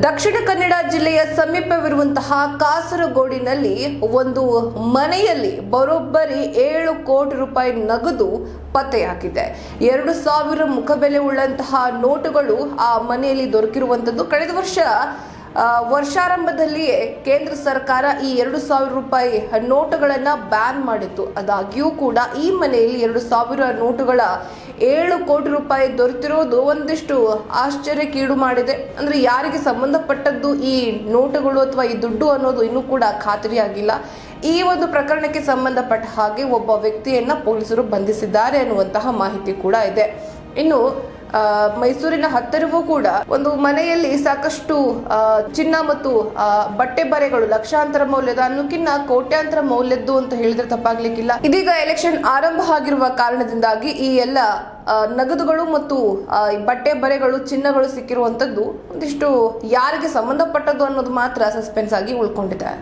ದಕ್ಷಿಣ ಕನ್ನಡ ಜಿಲ್ಲೆಯ ಸಮೀಪವಿರುವಂತಹ ಕಾಸರಗೋಡಿನಲ್ಲಿ ಒಂದು ಮನೆಯಲ್ಲಿ ಬರೋಬ್ಬರಿ ಏಳು ಕೋಟಿ ರೂಪಾಯಿ ನಗದು ಪತ್ತೆಯಾಗಿದೆ. ಎರಡು ಸಾವಿರ ಮುಖಬೆಲೆ ಉಳ್ಳಂತಹ ನೋಟುಗಳು ಆ ಮನೆಯಲ್ಲಿ ದೊರಕಿರುವಂತದ್ದು ಕಳೆದ ವರ್ಷ ವರ್ಷಾರಂಭದಲ್ಲಿಯೇ ಕೇಂದ್ರ ಸರ್ಕಾರ ಈ ಎರಡು ಸಾವಿರ ರೂಪಾಯಿ ನೋಟುಗಳನ್ನ ಬ್ಯಾನ್ ಮಾಡಿತ್ತು. ಅದಾಗ್ಯೂ ಕೂಡ ಈ ಮನೆಯಲ್ಲಿ ಎರಡು ಸಾವಿರ ನೋಟುಗಳ ಏಳು ಕೋಟಿ ರೂಪಾಯಿ ದೊರೆತಿರೋದು ಒಂದಿಷ್ಟು ಆಶ್ಚರ್ಯಕ್ಕೀಡು ಮಾಡಿದೆ. ಅಂದ್ರೆ ಯಾರಿಗೆ ಸಂಬಂಧಪಟ್ಟದ್ದು ಈ ನೋಟುಗಳು ಅಥವಾ ಈ ದುಡ್ಡು ಅನ್ನೋದು ಇನ್ನೂ ಕೂಡ ಖಾತರಿಯಾಗಿಲ್ಲ. ಈ ಒಂದು ಪ್ರಕರಣಕ್ಕೆ ಸಂಬಂಧಪಟ್ಟ ಹಾಗೆ ಒಬ್ಬ ವ್ಯಕ್ತಿಯನ್ನ ಪೊಲೀಸರು ಬಂಧಿಸಿದ್ದಾರೆ ಅನ್ನುವಂತಹ ಮಾಹಿತಿ ಕೂಡ ಇದೆ. ಇನ್ನು ಮೈಸೂರಿನ ಹತ್ತಿರವೂ ಕೂಡ ಒಂದು ಮನೆಯಲ್ಲಿ ಸಾಕಷ್ಟು ಚಿನ್ನ ಮತ್ತು ಬಟ್ಟೆ ಬರೆಗಳು, ಲಕ್ಷಾಂತರ ಮೌಲ್ಯದ, ಅನ್ನೋಕ್ಕಿನ್ನ ಕೋಟ್ಯಾಂತರ ಮೌಲ್ಯದ್ದು ಅಂತ ಹೇಳಿದ್ರೆ ತಪ್ಪಾಗ್ಲಿಕ್ಕಿಲ್ಲ. ಇದೀಗ ಎಲೆಕ್ಷನ್ ಆರಂಭ ಆಗಿರುವ ಕಾರಣದಿಂದಾಗಿ ಈ ಎಲ್ಲ ನಗದುಗಳು ಮತ್ತು ಬಟ್ಟೆ ಬರೆಗಳು, ಚಿನ್ನಗಳು ಸಿಕ್ಕಿರುವಂತದ್ದು ಒಂದಿಷ್ಟು ಯಾರಿಗೆ ಸಂಬಂಧಪಟ್ಟದ್ದು ಅನ್ನೋದು ಮಾತ್ರ ಸಸ್ಪೆನ್ಸ್ ಆಗಿ ಉಳ್ಕೊಂಡಿದೆ.